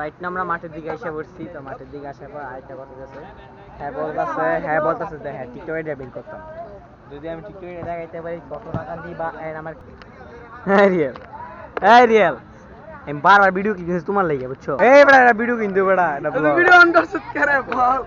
Right না আমরা মাঠের দিকে এসে পড়ছি তো মাঠের দিকে আসার পর আরেকটা কথা গেছে হ্যাঁ বলতেছে হ্যাঁ বলতেছে যে হ্যাঁ টিকটকে বের করতাম। যদি আমি টিকটকে দেখাইতে পারি কত টাকা দিই বা আমার হ্যাঁ রিয়েল হ্যাঁ রিয়েল আমি বারবার ভিডিও কিনছি তোমার লাগে বুঝছ? এই বেটা এটা ভিডিও কিনতে বেটা এটা ভিডিও অন করছিস করে বল।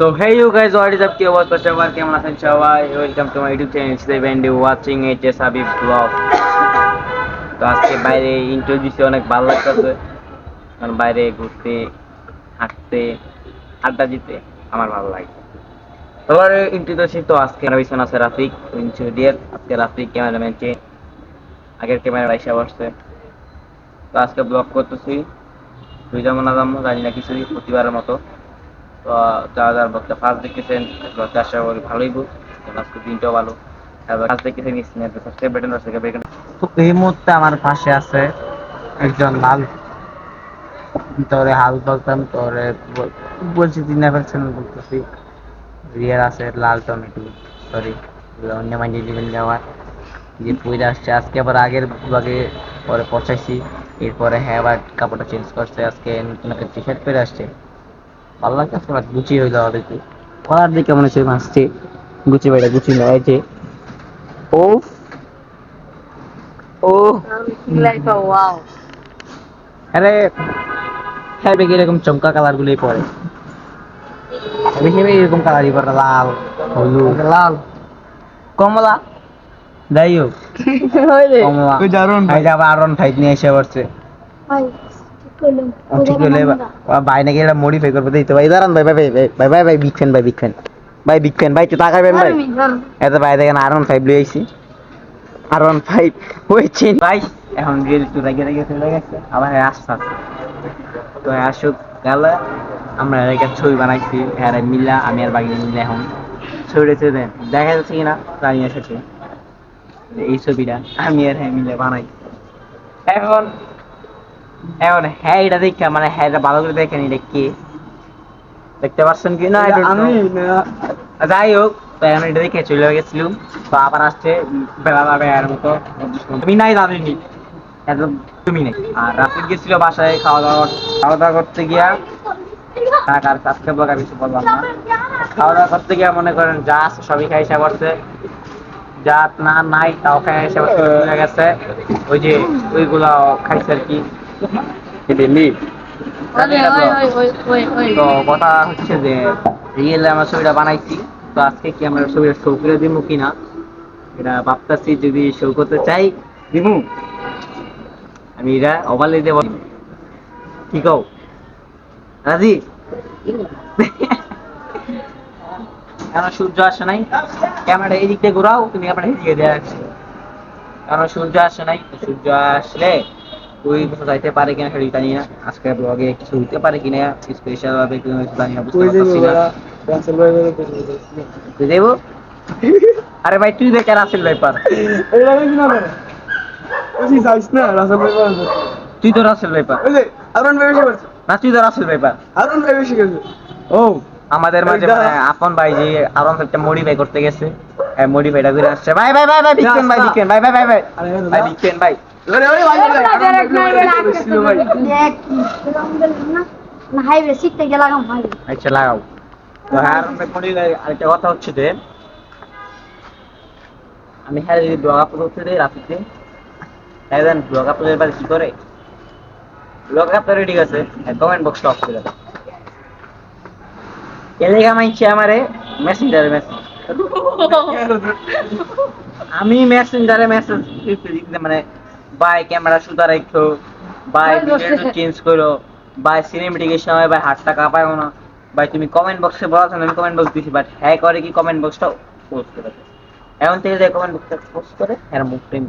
So hey you guys, what is up? কি অবস্থা সবার কেমন আছেন সবাই welcome to my YouTube channel save and watching H S Habib vlog তো আজকে বাইরে ইন্টারভিউ দিতে অনেক ভালো লাগতেছে কারণ বাইরে ঘুরতে হাঁটতে আড্ডা দিতে আমার ভালো লাগে। এবার ইন্টারভিউ তো আজকে পিছনে আছে রাফিক ইন্টারভিউ আজকে রাফিক ক্যামেরাম্যান চেঞ্জ আগের ক্যামেরা এসে বসছে। তো আজকে ব্লগ করতেছি। তুই যেমন আদাম জানি না কিছুই প্রতিবারের মতো। তো ব্লগটা ফার্স্ট দেখেছেন ভালোই আজকে দিনটাও ভালো। ফার্স্ট দেখেছেন সাবস্ক্রাইব বাটন এই মুহূর্তে আমার পাশে আছে একজন লাল। তোরে হাল বলতাম, তোরে বলছি তিন বলতেছি। রিয়ার আছে লাল টমেটো সরি অন্য মাইন্ডে যাওয়ার যে পইরা আসছে, আজকে আবার আগের ব্লগে পরে পৌঁছাইছি। এরপরে হ্যাঁ আবার কাপড়টা চেঞ্জ করছে। আজকে নতুন একটা টি শার্ট পরে আসছে। লাগছে পুরো গুচি হয়ে যাওয়া দেখি। কলার দিকে মনে হচ্ছে মাসছে গুচি বাইরে গুচি নয় যে। ও ও। আরে হ্যাঁ বেগে এরকম চমকা কালার গুলোই পরে বেশি এরকম কালারই পরে লাল হলুদ লাল। কমলা? যাই হোক। কমলা। আরন ফাইভ নিয়ে এসে পড়ছে। ঠিক হলে ভাই নাকি এটা মডিফাই করবে দিতে ভাই দাঁড়ান ভাই ভাই ভাই ভাই ভাই ভাই বিগ ফ্যান ভাই বিগ ফ্যান ভাই বিগ ফ্যান ভাই একটু তাকাবেন ভাই। এত ভাই দেখেন আর ওয়ান ফাইভ লিয়ে আইছি। আর ওয়ান ফাইভ হয়েছেন ভাই এখন রিল একটু রেগে রেগে চলে গেছে। আবার আসতে আসতে তো আসুক গেলে। আমরা একটা ছবি বানাইছি হ্যাঁ মিলা আমি আর বাকি মিলে এখন। ছবিটা ছবি দেখা যাচ্ছে কিনা জানি সেটা এই ছবিটা আমি আর হ্যাঁ মিলে বানাই। এখন এখন হ্যাঁ এটা দেখে মানে হ্যাঁ এটা ভালো করে দেখেন এটা কে? দেখতে পাচ্ছেন কি? না আমি যাই হোক তো এখন এটা দেখে চলে গেছিলাম তো আবার আসছে বেলা যাবে এর মতো। তুমি নাই জানিনি। একদম তুমি নেই। আর রাফিক গেছিল বাসায় খাওয়া দাওয়া খাওয়া দাওয়া করতে গিয়া টাকার আজকে বকা কিছু বললাম না। খাওয়া দাওয়া করতে গিয়া মনে করেন যা আছে সবই খাই এসে পড়ছে। যা না নাই তাও খাই চলে গেছে। ওই যে ওইগুলা খাইছে আর কি। দিল্লি। তো কথা হচ্ছে যে রিয়েল আমরা ছবিটা বানাইছি। তো আজকে কি আমরা ছবিটা শো করে দিব কিনা? এটা ভাবতেছি যদি শো করতে চাই দিমু? আমি এটা ওভারলে দেব। কি কও? রাজি? কেন সূর্য আসে নাই? ক্যামেরাটা এই দিক দিয়ে ঘোরাও তুমি ক্যামেরা এদিকে দিয়ে রাখছো কারণ সূর্য আসে নাই? সূর্য আসলে কোথাও যাইতে পারে কিনা সেটা জানি না। আজকে ব্লগে কিছু হইতে পারে কিনা স্পেশাল ভাবে কিছু জানি না বুঝতে পারছি না। তুই দেবো আরে ভাই তুই দেখে রাসেল ভাই পার। তুই তো রাসেল ভাই পার। না তুই তো রাসেল ভাই পার। ও আমাদের মাঝে মানে আপন ভাই যে আরন একটা মডিফাই করতে গেছে। মডিফাইটা করে আসছে। ভাই ভাই ভাই ভাই বিকেন ভাই বিকেন ভাই ভাই ভাই ভাই ভাই বিকেন ভাই। আচ্ছা লাগাও হ্যাঁ মডিফাই আরেকটা কথা হচ্ছে যে আমি হ্যাঁ যদি আপলোড করতে রাত্রিতে হ্যাঁ ব্লগ আপলোডের পর কি করে ব্লগ আপলোড রেডি আছে কমেন্ট বক্স অফ করে দাও এলাকা মাইছে আমারে মেসেঞ্জারে মেসেজ আমি মেসেঞ্জারে মেসেজ মানে বাই ক্যামেরা সুদা রাখো বাই ভিডিও চেঞ্জ করো। বাই সিনেমেটিকের সময় বাই হাতটা কাঁপায়ও না। ভাই তুমি কমেন্ট বক্সে বলা আমি কমেন্ট বক্স দিছি বাট হ্যাঁ করে কি কমেন্ট বক্সটা পোস্ট করে। এখন থেকে যে কমেন্ট বক্সটা পোস্ট করে হ্যাঁ মুখ প্রেম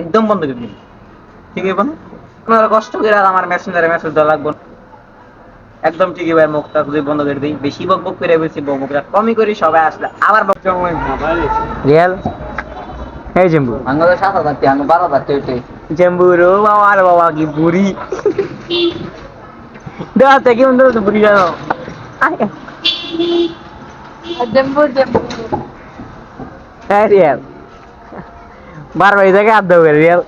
একদম বন্ধ করে দিন ঠিক আছে না আপনারা কষ্ট করে আর আমার মেসেঞ্জারে মেসেজ দেওয়া লাগবে না। একদম ঠিকই ভাই মুখটা যদি বন্ধ করে দিই। বেশি বক বক করে বেশি বক বক কমই করি সবাই আসলে আবার বক রিয়েল? এই জেম্বু। আঙ্গুলো সাত হাজার টি আঙ্গুল বারো হাজার টি জেম্বু রো বাবা রে বাবা কি বুড়ি। দেখাতে কেমন দেখো বুড়ি জানো জম্বু জম্বু। হ্যাঁ রিয়াল। বারবার এই জায়গায় হাত দেবো রিয়াল।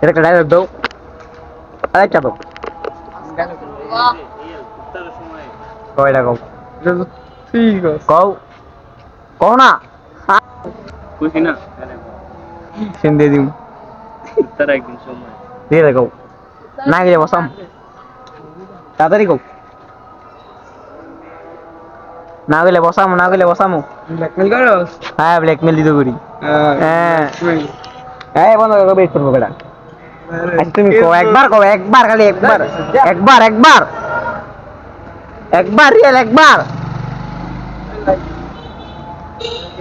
এটা একটা ডায়লগ দাও। আরেকটা দাও। কয়টা কও? কও। কও না খুশি না। সেন দিয়ে দিম। তার একদিন সময়। দিয়ে দে কও। না গেলে বসাম। তাড়াতাড়ি কও। না গেলে বসামো না গেলে বসামো। ব্ল্যাকমেল করো হ্যাঁ ব্ল্যাকমেল দিতে করি। হ্যাঁ হ্যাঁ। বন্ধ করে বেট করব বেটা। আচ্ছা তুমি কও একবার কও একবার খালি একবার। একবার একবার। একবার রিয়েল একবার রিয়েল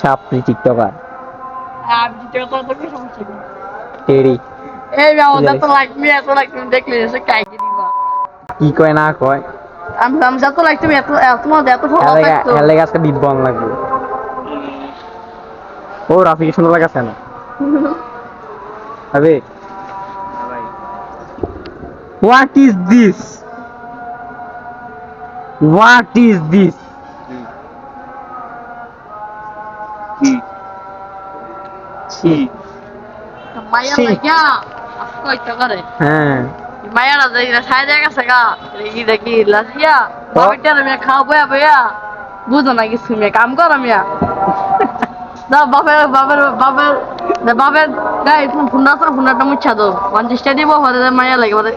ছাপড়ি টিকটকার? টেডি এই আমাদের তো লাগবে এত লাগবে দেখলে এসে কাইকে দিবা। কি কয় না কয়? আমি আমি যত লাগতো এত এত এত ভালো লাগতো হেলে আজকে বিব্বন লাগবে। ও রাফি কি সুন্দর লাগাছে না? আবে what is this what is this ছি মায়া। লাগিয়া কইতে হ্যাঁ। মায়ারা যাই না সাই জায়গা রেগি দেখি লাসিয়া খাও বয়া বয়া বুঝো না কিছু মেয়ে কাম করো মিয়া। গাই ফোন পঞ্চাশটা দিব হরে লাগে বলে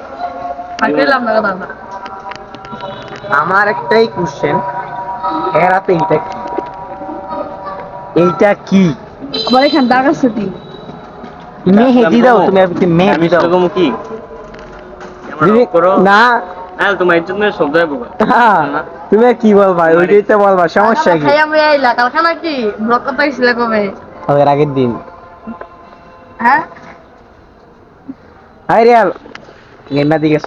না কথা। আমার একটাই কোশ্চেন এরাতে এইটা কি এইটা কি? আবার এখানে দাগ আছে তুই তুমি হেঁটে দাও তুমি আপনি মেয়ে আমি দাও। সেরকম কি? না। তোমার জন্য শব্দ হ্যাঁ, তুমি কি বলবা? ওইটাই তো বলবা সমস্যা কি? মেয়ে আইলা ব্লক ছিল কবে? আগের দিন। হ্যাঁ? High Real. গেমনা দিকে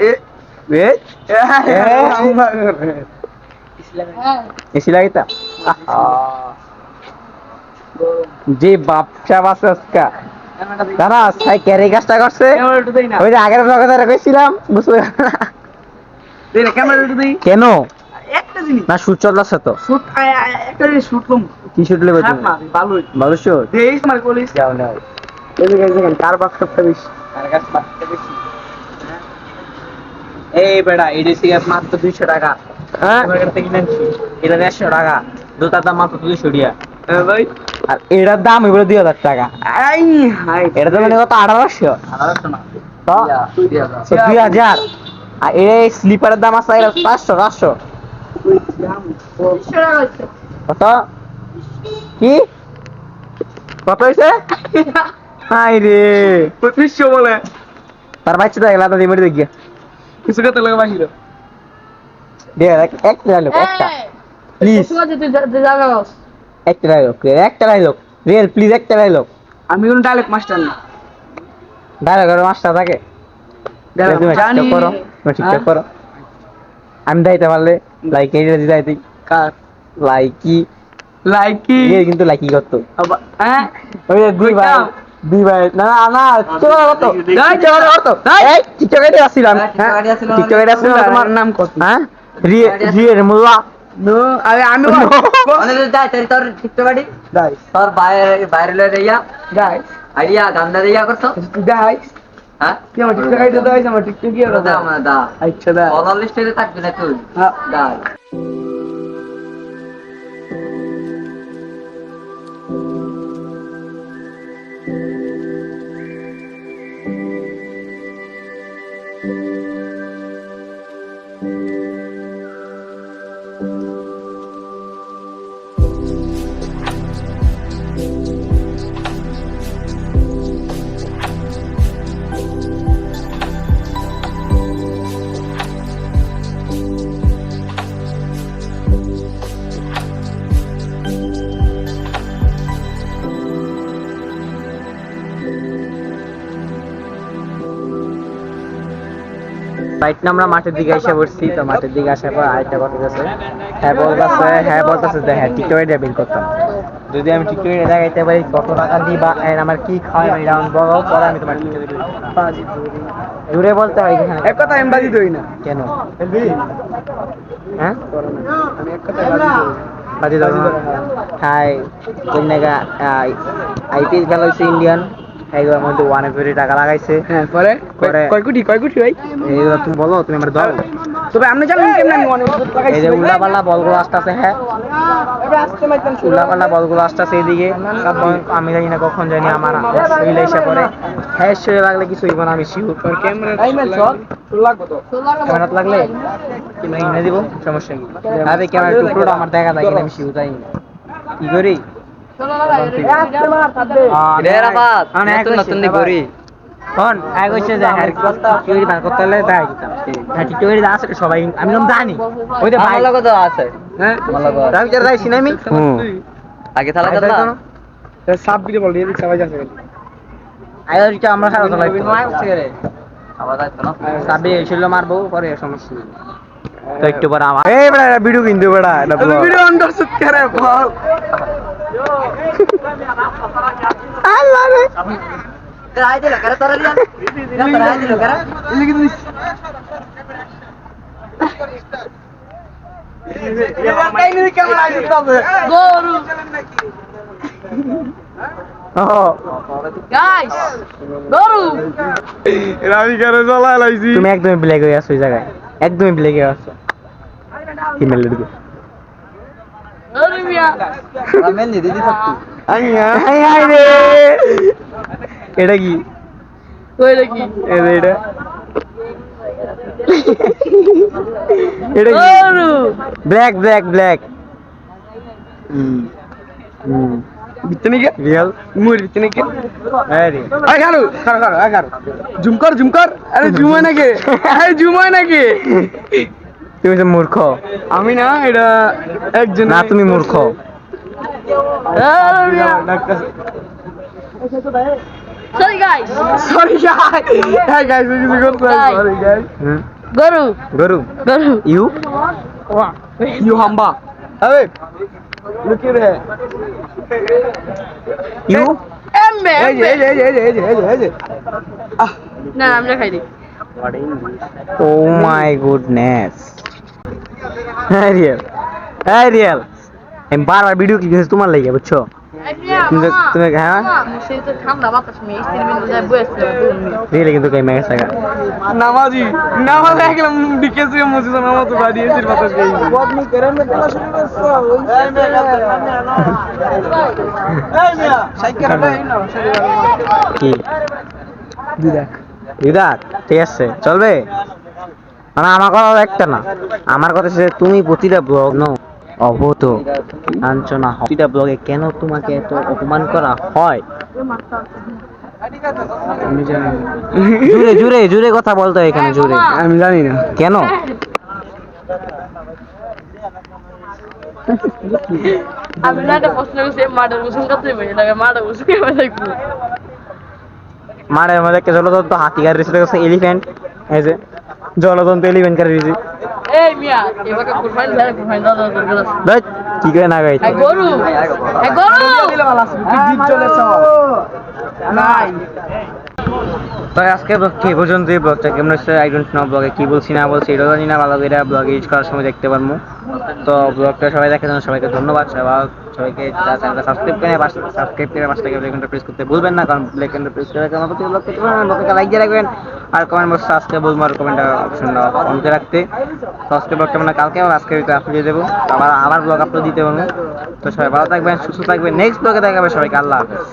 এ এ হ্যাঁ এসি লাগাইতা আহা। যে বাপচা বাসা আজকা। দাদা সাই ক্যারি কাজটা করছে। ওই যে আগের কথা কইছিলাম বুঝতে কেন? না শুট চলতেছে তো। শুট একটা শুট কম কি শুট খারাপ না ভালো শুট দেই আমার কলিস যাও নাও। এই যে দেখেন কার বাক্সটা বেশি আর গাছ মারতে বেশি এই বেড়া এডিসি গ্যাস মাত্র দুইশো টাকা। হ্যাঁ। তোমার কিনেছি। এটা দেড়শো টাকা। দুটার দাম মাত্র দুইশো টাকা। হ্যাঁ ভাই। আর এটার দাম এগুলো দুই হাজার টাকা। এটা তো মানে কত? আঠারোশো? তো? দুই হাজার। আর এই স্লিপারের দাম আছে এটা পাঁচশো পাঁচশো। কত? কি? কত হয়েছে হাই রে। পঁচিশশো বলে। তার বাচ্চা তো এগুলা দিয়ে মেরে দেখিয়ে কিছু কথা লাগে বাহির। দে এক- একটা। ডায়লগ একটা প্লিজ একটা ডায়লগ একটা ডায়লগ রিয়েল প্লিজ একটা ডায়লগ আমি কোন ডায়লগ মাস্টার না। ডায়লগের মাস্টার থাকে। তুমি ঠিকঠাক করো তুমি ঠিকঠাক হ্যাঁ? করো। আমি দাইতে পারলে লাইক এই যদি দাইতে কার? লাইকি লাইক এ কিন্তু লাইকি করতো। হ্যাঁ? ওই দুই ভাই দুই ভাই না না না চলো করতো। দেখি, চলো করতো। এই টিকটকে দিয়ে আসছিলাম হ্যাঁ, টিকটকে আসছিলাম। তোমার নাম কত? হ্যাঁ? রিয়ে রিয়ে মোল্লা নো আরে আমি মানে যাই তাই তোর ঠিকতে পারি দাই তোর বাইরে বাইরে লয়ে যাইয়া গাইস আইয়া গান্দা দিয়া করছ? দাই হ্যাঁ? কি আমার টিকটক আইডি দাও আমার টিকটক কি আর দা আমার দা আচ্ছা দা ফলো লিস্টে থাকবে না তুই। হ্যাঁ। দা সাইড না আমরা মাঠের দিকে এসে বসছি তো মাঠের দিকে আসার পর আরেকটা কথা আছে হ্যাঁ বলতেছে হ্যাঁ বলতেছে যে হ্যাঁ টিকিট বের করতাম যদি আমি টিকিট দেখাইতে পারি কত টাকা দিই বা আমার কি খাওয়াই আমি রাউন্ড বলো পরে আমি তোমার জুড়ে বলতে হয় এখানে। এক কথা আমি বাজি দই না। কেন? হ্যাঁ? আমি এক কথা বাজি বাজি হাই কোন জায়গা? আইপিএল খেলা হয়েছে ইন্ডিয়ান। এইগুলোর মধ্যে ওয়ান কোটি টাকা লাগাইছে। হ্যাঁ পরে? কয় কোটি কয় কোটি ভাই? এইগুলো তুমি বলো তুমি আমার দাও তবে আপনি জানেন কেমন আমি অনেক লাগাইছি এই যে বলগুলো আসতেছে হ্যাঁ। বলগুলো আসতেছে এইদিকে। আমি জানি না কখন জানি আমার শরীরে এসে পরে। হ্যাঁ শরীরে লাগলে কিছু হইব না আমি শিওর ক্যামেরা লাগলে? কিনে দিব সমস্যা আরে ক্যামেরা টুকরোটা আমার দেখা যায় কিনা আমি শিওর যাই কি করি? সবাই আমি জানি। ওই তো আছে। হ্যাঁ যাইছি না আমি? আগে? সাপ বল এদিক যাচ্ছে আমরা আবার যাইতো না? সাবি মারবো পরে সমস্যা নেই। তো একটু পরে আমার এই বড়া ভিডিও কিনতে বড়া এটা ভিডিও অন করে বল। ও গাইস গরু আমি কেন চলা লাইছি তুমি একদমই ব্ল্যাক হয়ে আছো ওই জায়গায়। একদমই ব্ল্যাক হয়ে আছো। কি মেলে দিকে মেনলি দিদি সত্যি। হাই হাই রে। এটা কি? এটা এটা। এটা কি? Black black black hmm hmm. বিতনে কে? রিয়েল মুর বিতনে কে? রে। আই গারু গারু গারু আই জুম কর জুম কর। আরে জুম হয় নাকি আরে জুম হয় নাকি তুমি তো মূর্খ। আমি না এটা একজন না তুমি মূর্খ। Sorry guys sorry guys hi guys কিছু করতে সরি গাইস গরু। গরু। গরু। ইউ? ইউ হাম্বা। আরে লুক রে। ইউ? এমবে এই যে এই যে এই যে এই যে এই যে এই যে। না আমরা খাই দিই ও মাই গুডনেস হ্যাঁ রিয়েল হ্যাঁ রিয়েল আমি বারবার ভিডিও ক্লিক করেছি তোমার লাগে বুঝছ তুমি তো- তুমি হ্যাঁ সেই তো ঠান্ডা বাতাস মেয়ে স্ত্রী বিন্দু যায় বসে রিয়েল কিন্তু কই মেগে থাকা নামাজি নামাজ একলাম ডিকেছি মসজিদ নামাজ তো বাড়ি এসে বাতাস গই বদমি করে না কেন শুরু করছ এই মিয়া সাইকেল না কি দিদা দিদার ঠিক আছে চলবে মানে আমার কথা একটা না। আমার কথা হচ্ছে তুমি প্রতিটা ব্লগ অবত লাঞ্ছনা প্রতিটা ব্লগে কেন তোমাকে এত অপমান করা হয়? জুড়ে জুড়ে জুড়ে কথা বলতে এখানে জুড়ে। আমি জানি না। কেন? আমি না একটা প্রশ্ন করছি মাঠের গোসল করতে বেশি লাগে মাঠের গোসল কেমন দেখব? মারের মধ্যে একটা জলতন্ত্র হাতি গাড়ি রেসে এলিফ্যান্ট এই যে। জলতন্ত্র এলিভেন দাদা দেখ কি করে না গাইছে। গরু গরু! জিপ চলে নাই তো আজকে ব্লগ কি পর্যন্ত ব্লগটা কেমন হচ্ছে আই ডোন্ট নো ব্লগে কি বলছি, না বলছি, এটাও জানি না। ভালো করে ব্লগ ইউজ করার সময় দেখতে পারব তো ব্লগটা সবাই দেখার জন্য সবাইকে ধন্যবাদ। সবাই, সবাইকে চ্যানেলটা সাবস্ক্রাইব করে সাবস্ক্রাইব করে পাঁচটা বেলাইকনটা প্রেস করতে ভুলবেন না, কারণ বেলাইকনটা প্রেস করে রাখলে আমাকে ব্লগ করতে পারবেন ব্লগটা লাইক দিয়ে রাখবেন। আর কমেন্ট বক্সে সাবস্ক্রাইব বলব আর কমেন্ট অপশনটা অন করে রাখতে। সাবস্ক্রাইব ব্লগটা মানে কালকে আবার আজকে আপলোড দিয়ে দেবো। আবার আবার ব্লগ আপলোড দিতে পারব তো সবাই ভালো থাকবেন, সুস্থ থাকবেন। নেক্সট ব্লগে দেখাবে সবাইকে। আল্লাহ হাফেজ।